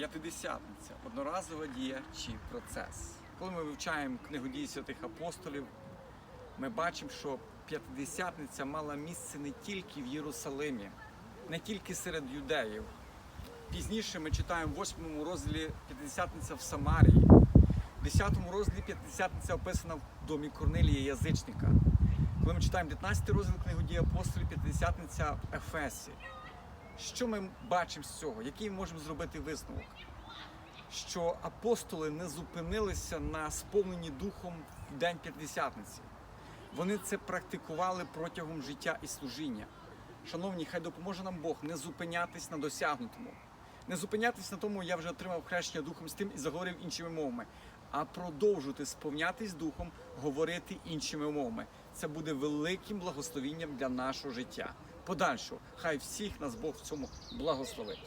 П'ятидесятниця одноразова дія чи процес. Коли ми вивчаємо книгу дій святих апостолів, ми бачимо, що п'ятидесятниця мала місце не тільки в Єрусалимі, не тільки серед юдеїв. Пізніше ми читаємо в 8 розділі П'ятидесятниця в Самарії. В 10 розділі П'ятидесятниця описана в домі Корнилія Язичника. Коли ми читаємо 19 розділ книгу дій апостолів, П'ятидесятниця в Ефесі. Що ми бачимо з цього? Який ми можемо зробити висновок? Що апостоли не зупинилися на сповненні духом в день п'ятдесятниці. Вони це практикували протягом життя і служіння. Шановні, хай допоможе нам Бог не зупинятись на досягнутому, не зупинятись на тому, я вже отримав хрещення духом з тим і заговорив іншими мовами, а продовжувати сповнятись духом, говорити іншими мовами. Це буде великим благословінням для нашого життя. Подальшого, хай всіх нас Бог в цьому благословить.